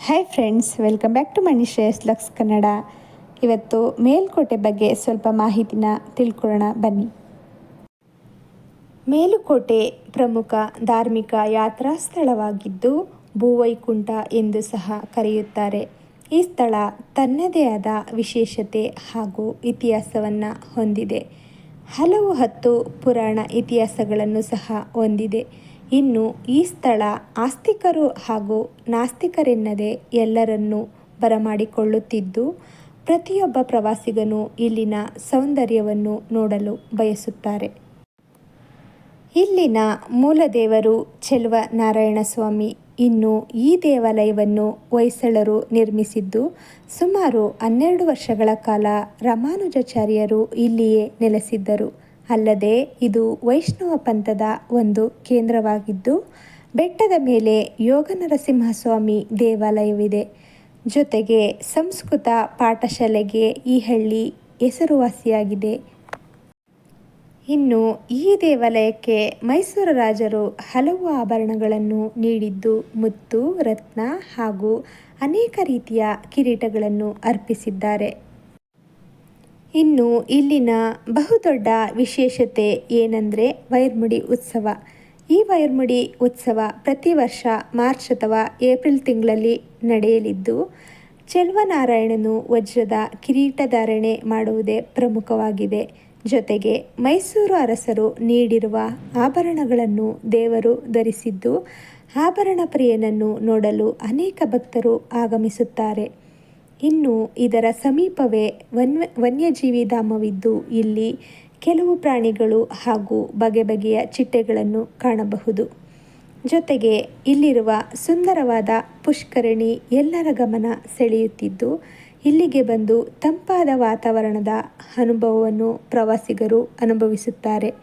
Hi friends welcome back to ಮನಿ ಲಕ್ಸ್ ಕನ್ನಡ ಇವತ್ತು ಮೇಲುಕೋಟೆ ಬಗ್ಗೆ ಸ್ವಲ್ಪ ಮಾಹಿತಿನ ತಿಳ್ಕೊಳ್ಳೋಣ, ಬನ್ನಿ. ಮೇಲುಕೋಟೆ ಪ್ರಮುಖ ಧಾರ್ಮಿಕ ಯಾತ್ರಾ ಸ್ಥಳವಾಗಿದ್ದು ಭೂವೈಕುಂಠ ಎಂದು ಸಹ ಕರೆಯುತ್ತಾರೆ. ಈ ಸ್ಥಳ ತನ್ನದೇ ಆದ ವಿಶೇಷತೆ ಹಾಗೂ ಇತಿಹಾಸವನ್ನು ಹೊಂದಿದೆ. ಹಲವು ಹತ್ತು ಪುರಾಣ ಇತಿಹಾಸಗಳನ್ನು ಸಹ ಹೊಂದಿದೆ. ಇನ್ನು ಈ ಸ್ಥಳ ಆಸ್ತಿಕರು ಹಾಗೂ ನಾಸ್ತಿಕರೆನ್ನದೆ ಎಲ್ಲರನ್ನೂ ಬರಮಾಡಿಕೊಳ್ಳುತ್ತಿದ್ದು, ಪ್ರತಿಯೊಬ್ಬ ಪ್ರವಾಸಿಗನು ಇಲ್ಲಿನ ಸೌಂದರ್ಯವನ್ನು ನೋಡಲು ಬಯಸುತ್ತಾರೆ. ಇಲ್ಲಿನ ಮೂಲದೇವರು ಚೆಲುವ ನಾರಾಯಣಸ್ವಾಮಿ ಇನ್ನು ಈ ದೇವಾಲಯವನ್ನು ಹೊಯ್ಸಳರು ನಿರ್ಮಿಸಿದ್ದು, ಸುಮಾರು ಹನ್ನೆರಡು ವರ್ಷಗಳ ಕಾಲ ರಾಮಾನುಜಾಚಾರ್ಯರು ಇಲ್ಲಿಯೇ ನೆಲೆಸಿದ್ದರು. ಅಲ್ಲದೆ ಇದು ವೈಷ್ಣವ ಪಂಥದ ಒಂದು ಕೇಂದ್ರವಾಗಿದ್ದು, ಬೆಟ್ಟದ ಮೇಲೆ ಯೋಗ ನರಸಿಂಹಸ್ವಾಮಿ ದೇವಾಲಯವಿದೆ. ಜೊತೆಗೆ ಸಂಸ್ಕೃತ ಪಾಠಶಾಲೆಗೆ ಈ ಹಳ್ಳಿ ಹೆಸರುವಾಸಿಯಾಗಿದೆ. ಇನ್ನು ಈ ದೇವಾಲಯಕ್ಕೆ ಮೈಸೂರು ರಾಜರು ಹಲವು ಆಭರಣಗಳನ್ನು ನೀಡಿದ್ದು, ಮುತ್ತು, ರತ್ನ ಹಾಗೂ ಅನೇಕ ರೀತಿಯ ಕಿರೀಟಗಳನ್ನು ಅರ್ಪಿಸಿದ್ದಾರೆ. ಇನ್ನು ಇಲ್ಲಿನ ಬಹುದೊಡ್ಡ ವಿಶೇಷತೆ ಏನಂದರೆ ವೈರ್ಮುಡಿ ಉತ್ಸವ. ಈ ವೈರ್ಮುಡಿ ಉತ್ಸವ ಪ್ರತಿ ವರ್ಷ ಮಾರ್ಚ್ ಅಥವಾ ಏಪ್ರಿಲ್ ತಿಂಗಳಲ್ಲಿ ನಡೆಯಲಿದ್ದು, ಚೆಲ್ವನಾರಾಯಣನು ವಜ್ರದ ಕಿರೀಟಧಾರಣೆ ಮಾಡುವುದೇ ಪ್ರಮುಖವಾಗಿದೆ. ಜೊತೆಗೆ ಮೈಸೂರು ಅರಸರು ನೀಡಿರುವ ಆಭರಣಗಳನ್ನು ದೇವರು ಧರಿಸಿದ್ದು, ಆಭರಣ ಪ್ರಿಯನನ್ನು ನೋಡಲು ಅನೇಕ ಭಕ್ತರು ಆಗಮಿಸುತ್ತಾರೆ. ಇನ್ನು ಇದರ ಸಮೀಪವೇ ವನ್ಯ ವನ್ಯಜೀವಿ ಧಾಮವಿದ್ದು ಇಲ್ಲಿ ಕೆಲವು ಪ್ರಾಣಿಗಳು ಹಾಗೂ ಬಗೆ ಬಗೆಯ ಚಿಟ್ಟೆಗಳನ್ನು ಕಾಣಬಹುದು. ಜೊತೆಗೆ ಇಲ್ಲಿರುವ ಸುಂದರವಾದ ಪುಷ್ಕರಣಿ ಎಲ್ಲರ ಗಮನ ಸೆಳೆಯುತ್ತಿದ್ದು, ಇಲ್ಲಿಗೆ ಬಂದು ತಂಪಾದ ವಾತಾವರಣದ ಅನುಭವವನ್ನು ಪ್ರವಾಸಿಗರು ಅನುಭವಿಸುತ್ತಾರೆ.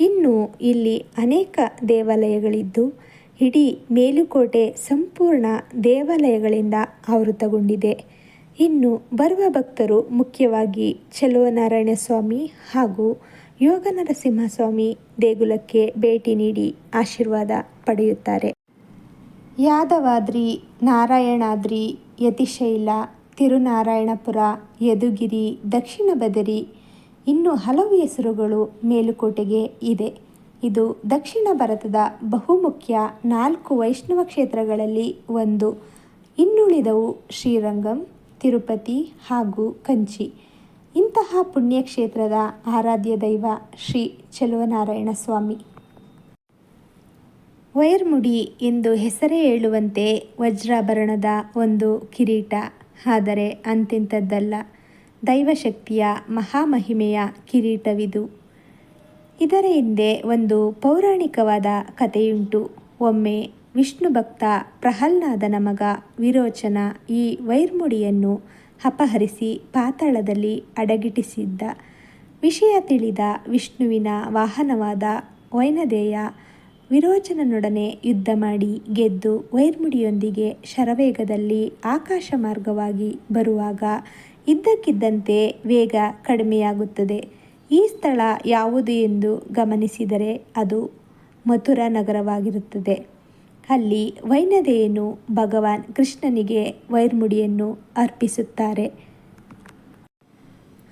ಇನ್ನು ಇಲ್ಲಿ ಅನೇಕ ದೇವಾಲಯಗಳಿದ್ದು, ಇಡೀ ಮೇಲುಕೋಟೆ ಸಂಪೂರ್ಣ ದೇವಾಲಯಗಳಿಂದ ಆವೃತಗೊಂಡಿದೆ. ಇನ್ನು ಬರುವ ಭಕ್ತರು ಮುಖ್ಯವಾಗಿ ಚೆಲುವನಾರಾಯಣ ಸ್ವಾಮಿ ಹಾಗೂ ಯೋಗ ನರಸಿಂಹಸ್ವಾಮಿ ದೇಗುಲಕ್ಕೆ ಭೇಟಿ ನೀಡಿ ಆಶೀರ್ವಾದ ಪಡೆಯುತ್ತಾರೆ. ಯಾದವಾದ್ರಿ, ನಾರಾಯಣಾದ್ರಿ, ಯತಿಶೈಲ, ತಿರುನಾರಾಯಣಪುರ, ಯದುಗಿರಿ, ದಕ್ಷಿಣ ಬದರಿ ಇನ್ನೂ ಹಲವು ಹೆಸರುಗಳು ಮೇಲುಕೋಟೆಗೆ ಇದೆ. ಇದು ದಕ್ಷಿಣ ಭಾರತದ ಬಹುಮುಖ್ಯ ನಾಲ್ಕು ವೈಷ್ಣವ ಕ್ಷೇತ್ರಗಳಲ್ಲಿ ಒಂದು. ಇನ್ನುಳಿದವು ಶ್ರೀರಂಗಂ ತಿರುಪತಿ ಹಾಗೂ ಕಂಚಿ. ಇಂತಹ ಪುಣ್ಯಕ್ಷೇತ್ರದ ಆರಾಧ್ಯ ದೈವ ಶ್ರೀ ಚೆಲುವನಾರಾಯಣ ಸ್ವಾಮಿ. ವೈರ್ಮುಡಿ ಎಂದು ಹೆಸರೇ ಹೇಳುವಂತೆ ವಜ್ರಾಭರಣದ ಒಂದು ಕಿರೀಟ. ಆದರೆ ಅಂತಿಂಥದ್ದಲ್ಲ. ದೈವಶಕ್ತಿಯ ಮಹಾಮಹಿಮೆಯ ಕಿರೀಟವಿದು. ಇದರ ಹಿಂದೆ ಒಂದು ಪೌರಾಣಿಕವಾದ ಕಥೆಯುಂಟು. ಒಮ್ಮೆ ವಿಷ್ಣು ಭಕ್ತ ಪ್ರಹ್ಲಾದನ ಮಗ ವಿರೋಚನ ಈ ವೈರ್ಮುಡಿಯನ್ನು ಅಪಹರಿಸಿ ಪಾತಾಳದಲ್ಲಿ ಅಡಗಿಟ್ಟಿಸಿದ್ದ. ವಿಷಯ ತಿಳಿದ ವಿಷ್ಣುವಿನ ವಾಹನವಾದ ವೈನದೇಯ ವಿರೋಚನನೊಡನೆ ಯುದ್ಧ ಮಾಡಿ ಗೆದ್ದು ವೈರ್ಮುಡಿಯೊಂದಿಗೆ ಶರವೇಗದಲ್ಲಿ ಆಕಾಶ ಮಾರ್ಗವಾಗಿ ಬರುವಾಗ ಇದ್ದಕ್ಕಿದ್ದಂತೆ ವೇಗ ಕಡಿಮೆಯಾಗುತ್ತದೆ. ಈ ಸ್ಥಳ ಯಾವುದು ಎಂದು ಗಮನಿಸಿದರೆ ಅದು ಮಥುರಾ ನಗರವಾಗಿರುತ್ತದೆ. ಅಲ್ಲಿ ವೈನದೆಯನ್ನು ಭಗವಾನ್ ಕೃಷ್ಣನಿಗೆ ವೈರ್ಮುಡಿಯನ್ನು ಅರ್ಪಿಸುತ್ತಾರೆ.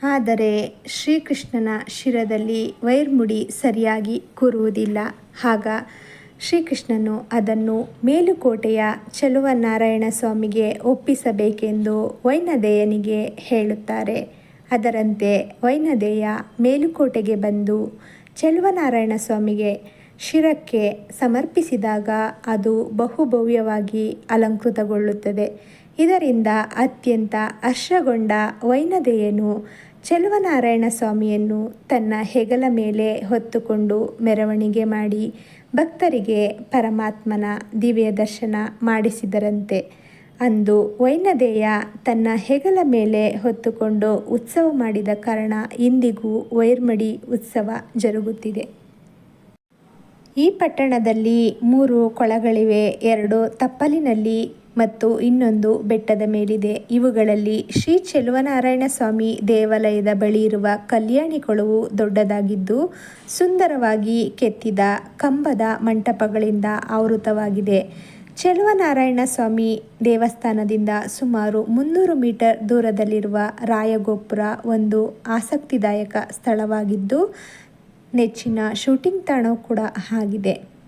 ಆದರೆ ಶ್ರೀಕೃಷ್ಣನ ಶಿರದಲ್ಲಿ ವೈರ್ಮುಡಿ ಸರಿಯಾಗಿ ಕೂರುವುದಿಲ್ಲ. ಆಗ ಶ್ರೀಕೃಷ್ಣನು ಅದನ್ನು ಮೇಲುಕೋಟೆಯ ನಾರಾಯಣ ಸ್ವಾಮಿಗೆ ಒಪ್ಪಿಸಬೇಕೆಂದು ವೈನದೇಯನಿಗೆ ಹೇಳುತ್ತಾರೆ. ಅದರಂತೆ ವೈನದೇಯ ಮೇಲುಕೋಟೆಗೆ ಬಂದು ಚೆಲುವನಾರಾಯಣ ಸ್ವಾಮಿಗೆ ಶಿರಕ್ಕೆ ಸಮರ್ಪಿಸಿದಾಗ ಅದು ಬಹುಭವ್ಯವಾಗಿ ಅಲಂಕೃತಗೊಳ್ಳುತ್ತದೆ. ಇದರಿಂದ ಅತ್ಯಂತ ಹರ್ಷಗೊಂಡ ವೈನದೆಯನು ಚೆಲುವನಾರಾಯಣ ಸ್ವಾಮಿಯನ್ನು ತನ್ನ ಹೆಗಲ ಮೇಲೆ ಹೊತ್ತುಕೊಂಡು ಮೆರವಣಿಗೆ ಮಾಡಿ ಭಕ್ತರಿಗೆ ಪರಮಾತ್ಮನ ದಿವ್ಯ ದರ್ಶನ ಮಾಡಿಸಿದರಂತೆ. ಅಂದು ವೈನದೇಯ ತನ್ನ ಹೆಗಲ ಮೇಲೆ ಹೊತ್ತುಕೊಂಡು ಉತ್ಸವ ಮಾಡಿದ ಕಾರಣ ಇಂದಿಗೂ ವೈರ್ಮಡಿ ಉತ್ಸವ ಜರುಗುತ್ತಿದೆ. ಈ ಪಟ್ಟಣದಲ್ಲಿ ಮೂರು ಕೊಳಗಳಿವೆ, ಎರಡು ತಪ್ಪಲಿನಲ್ಲಿ ಮತ್ತು ಇನ್ನೊಂದು ಬೆಟ್ಟದ ಮೇಲಿದೆ. ಇವುಗಳಲ್ಲಿ ಶ್ರೀ ಚೆಲುವನಾರಾಯಣ ಸ್ವಾಮಿ ದೇವಾಲಯದ ಬಳಿ ಇರುವ ಕಲ್ಯಾಣಿ ಕೊಳವು ದೊಡ್ಡದಾಗಿದ್ದು, ಸುಂದರವಾಗಿ ಕೆತ್ತಿದ ಕಂಬದ ಮಂಟಪಗಳಿಂದ ಆವೃತವಾಗಿದೆ. ಚೆಲುವನಾರಾಯಣ ಸ್ವಾಮಿ ದೇವಸ್ಥಾನದಿಂದ ಸುಮಾರು ಮುನ್ನೂರು ಮೀಟರ್ ದೂರದಲ್ಲಿರುವ ರಾಯಗೋಪುರ ಒಂದು ಆಸಕ್ತಿದಾಯಕ ಸ್ಥಳವಾಗಿದ್ದು ನೆಚ್ಚಿನ ಶೂಟಿಂಗ್ ತಾಣ ಕೂಡ ಆಗಿದೆ.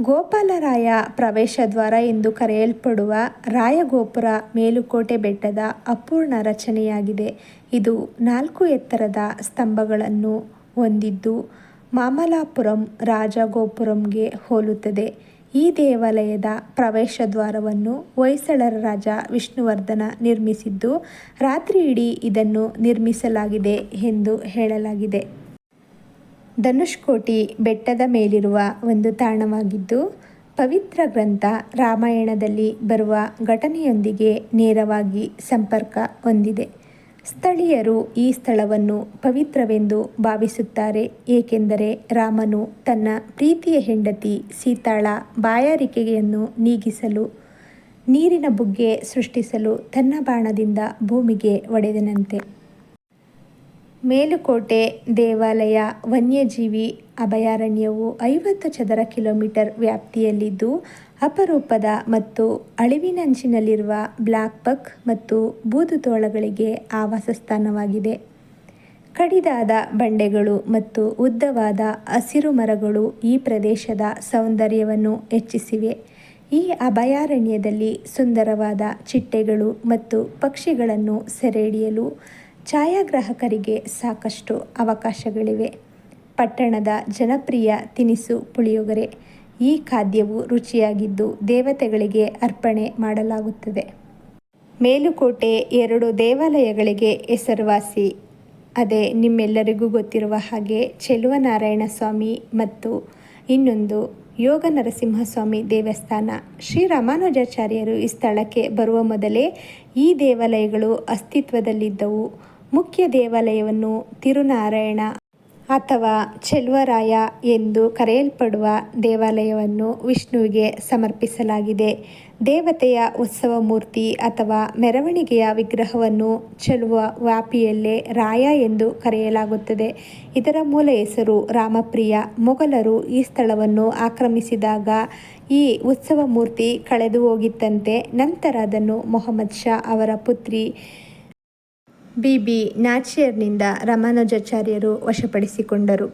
ಗೋಪಾಲರಾಯ ಪ್ರವೇಶ ದ್ವಾರ ಎಂದು ಕರೆಯಲ್ಪಡುವ ರಾಯಗೋಪುರ ಮೇಲುಕೋಟೆ ಬೆಟ್ಟದ ಅಪೂರ್ಣ ರಚನೆಯಾಗಿದೆ. ಇದು ನಾಲ್ಕು ಎತ್ತರದ ಸ್ತಂಭಗಳನ್ನು ಹೊಂದಿದ್ದು ಮಾಮಲಾಪುರಂ ರಾಜಗೋಪುರಂಗೆ ಹೋಲುತ್ತದೆ. ಈ ದೇವಾಲಯದ ಪ್ರವೇಶ ದ್ವಾರವನ್ನು ಹೊಯ್ಸಳರ ರಾಜ ವಿಷ್ಣುವರ್ಧನ ನಿರ್ಮಿಸಿದ್ದು ರಾತ್ರಿ ಇಡೀ ಇದನ್ನು ನಿರ್ಮಿಸಲಾಗಿದೆ ಎಂದು ಹೇಳಲಾಗಿದೆ. ಧನುಷ್ಕೋಟಿ ಬೆಟ್ಟದ ಮೇಲಿರುವ ಒಂದು ತಾಣವಾಗಿದ್ದು, ಪವಿತ್ರ ಗ್ರಂಥ ರಾಮಾಯಣದಲ್ಲಿ ಬರುವ ಘಟನೆಯೊಂದಿಗೆ ನೇರವಾಗಿ ಸಂಪರ್ಕ ಹೊಂದಿದೆ. ಸ್ಥಳೀಯರು ಈ ಸ್ಥಳವನ್ನು ಪವಿತ್ರವೆಂದು ಭಾವಿಸುತ್ತಾರೆ, ಏಕೆಂದರೆ ರಾಮನು ತನ್ನ ಪ್ರೀತಿಯ ಹೆಂಡತಿ ಸೀತಾಳ ಬಾಯಾರಿಕೆಯನ್ನು ನೀಗಿಸಲು, ನೀರಿನ ಬುಗ್ಗೆ ಸೃಷ್ಟಿಸಲು ತನ್ನ ಬಾಣದಿಂದ ಭೂಮಿಗೆ ಒಡೆದನಂತೆ. ಮೇಲುಕೋಟೆ ದೇವಾಲಯ ವನ್ಯಜೀವಿ ಅಭಯಾರಣ್ಯವು ಐವತ್ತು ಚದರ ಕಿಲೋಮೀಟರ್ ವ್ಯಾಪ್ತಿಯಲ್ಲಿದ್ದು, ಅಪರೂಪದ ಮತ್ತು ಅಳಿವಿನಂಚಿನಲ್ಲಿರುವ ಬ್ಲ್ಯಾಕ್ ಬಕ್ ಮತ್ತು ಬೂದುತೋಳಗಳಿಗೆ ಆವಾಸ ಸ್ಥಾನವಾಗಿದೆ. ಕಡಿದಾದ ಬಂಡೆಗಳು ಮತ್ತು ಉದ್ದವಾದ ಹಸಿರು ಮರಗಳು ಈ ಪ್ರದೇಶದ ಸೌಂದರ್ಯವನ್ನು ಹೆಚ್ಚಿಸಿವೆ. ಈ ಅಭಯಾರಣ್ಯದಲ್ಲಿ ಸುಂದರವಾದ ಚಿಟ್ಟೆಗಳು ಮತ್ತು ಪಕ್ಷಿಗಳನ್ನು ಸೆರೆಹಿಡಿಯಲು ಛಾಯಾಗ್ರಾಹಕರಿಗೆ ಸಾಕಷ್ಟು ಅವಕಾಶಗಳಿವೆ. ಪಟ್ಟಣದ ಜನಪ್ರಿಯ ತಿನಿಸು ಪುಳಿಯೋಗರೆ. ಈ ಖಾದ್ಯವು ರುಚಿಯಾಗಿದ್ದು ದೇವತೆಗಳಿಗೆ ಅರ್ಪಣೆ ಮಾಡಲಾಗುತ್ತದೆ. ಮೇಲುಕೋಟೆ ಎರಡು ದೇವಾಲಯಗಳಿಗೆ ಹೆಸರುವಾಸಿ. ಅದೇ ನಿಮ್ಮೆಲ್ಲರಿಗೂ ಗೊತ್ತಿರುವ ಹಾಗೆ ಚೆಲುವನಾರಾಯಣ ಸ್ವಾಮಿ ಮತ್ತು ಇನ್ನೊಂದು ಯೋಗ ನರಸಿಂಹಸ್ವಾಮಿ ದೇವಸ್ಥಾನ. ಶ್ರೀ ರಾಮಾನುಜಾಚಾರ್ಯರು ಈ ಸ್ಥಳಕ್ಕೆ ಬರುವ ಮೊದಲೇ ಈ ದೇವಾಲಯಗಳು ಅಸ್ತಿತ್ವದಲ್ಲಿದ್ದವು. ಮುಖ್ಯ ದೇವಾಲಯವನ್ನು ತಿರುನಾರಾಯಣ ಅಥವಾ ಚೆಲ್ವರಾಯ ಎಂದು ಕರೆಯಲ್ಪಡುವ ದೇವಾಲಯವನ್ನು ವಿಷ್ಣುವಿಗೆ ಸಮರ್ಪಿಸಲಾಗಿದೆ. ದೇವತೆಯ ಉತ್ಸವ ಮೂರ್ತಿ ಅಥವಾ ಮೆರವಣಿಗೆಯ ವಿಗ್ರಹವನ್ನು ಚೆಲುವ ವ್ಯಾಪಿಯಲ್ಲೇ ರಾಯ ಎಂದು ಕರೆಯಲಾಗುತ್ತದೆ. ಇದರ ಮೂಲ ಹೆಸರು ರಾಮಪ್ರಿಯ. ಮೊಘಲರು ಈ ಸ್ಥಳವನ್ನು ಆಕ್ರಮಿಸಿದಾಗ ಈ ಉತ್ಸವ ಮೂರ್ತಿ ಕಳೆದು ಹೋಗಿತ್ತಂತೆ ನಂತರ ಅದನ್ನು ಮೊಹಮ್ಮದ್ ಶಾ ಅವರ ಪುತ್ರಿ ಬಿ ನಾಚಿಯರ್ನಿಂದ ರಮಾನುಜಾಚಾರ್ಯರು ವಶಪಡಿಸಿಕೊಂಡರು.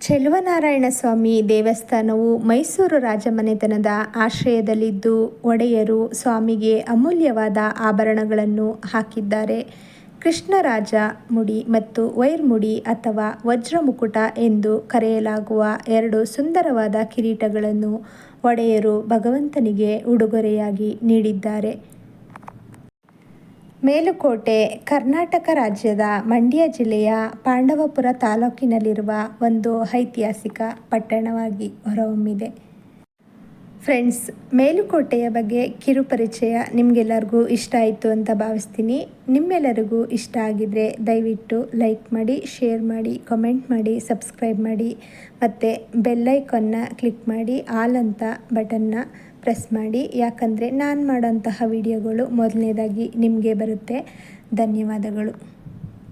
ಚೆಲುವನಾರಾಯಣ ಸ್ವಾಮಿ ದೇವಸ್ಥಾನವು ಮೈಸೂರು ರಾಜಮನೆತನದ ಆಶ್ರಯದಲ್ಲಿದ್ದು, ಒಡೆಯರು ಸ್ವಾಮಿಗೆ ಅಮೂಲ್ಯವಾದ ಆಭರಣಗಳನ್ನು ಹಾಕಿದ್ದಾರೆ. ಕೃಷ್ಣರಾಜ ಮುಡಿ ಮತ್ತು ವೈರ್ಮುಡಿ ಅಥವಾ ವಜ್ರಮುಕುಟ ಎಂದು ಕರೆಯಲಾಗುವ ಎರಡು ಸುಂದರವಾದ ಕಿರೀಟಗಳನ್ನು ಒಡೆಯರು ಭಗವಂತನಿಗೆ ಉಡುಗೊರೆಯಾಗಿ ನೀಡಿದ್ದಾರೆ. ಮೇಲುಕೋಟೆ, ಕರ್ನಾಟಕ ರಾಜ್ಯದ ಮಂಡ್ಯ ಜಿಲ್ಲೆಯ ಪಾಂಡವಪುರ ತಾಲೂಕಿನಲ್ಲಿರುವ ಒಂದು ಐತಿಹಾಸಿಕ ಪಟ್ಟಣವಾಗಿ ಹೊರಹೊಮ್ಮಿದೆ. ಫ್ರೆಂಡ್ಸ್, ಮೇಲುಕೋಟೆಯ ಬಗ್ಗೆ ಕಿರುಪರಿಚಯ ನಿಮಗೆಲ್ಲರಿಗೂ ಇಷ್ಟ ಆಯಿತು ಅಂತ ಭಾವಿಸ್ತೀನಿ. ನಿಮ್ಮೆಲ್ಲರಿಗೂ ಇಷ್ಟ ಆಗಿದರೆ ದಯವಿಟ್ಟು ಲೈಕ್ ಮಾಡಿ, ಶೇರ್ ಮಾಡಿ, ಕಮೆಂಟ್ ಮಾಡಿ, ಸಬ್ಸ್ಕ್ರೈಬ್ ಮಾಡಿ, ಮತ್ತು ಬೆಲ್ಲೈಕನ್ನ ಕ್ಲಿಕ್ ಮಾಡಿ, ಆಲ್ ಅಂತ ಬಟನ್ನ ಪ್ರೆಸ್ ಮಾಡಿ. ಯಾಕಂದರೆ ನಾನು ಮಾಡೋಂತಹ ವಿಡಿಯೋಗಳು ಮೊದಲನೇದಾಗಿ ನಿಮಗೆ ಬರುತ್ತೆ. ಧನ್ಯವಾದಗಳು.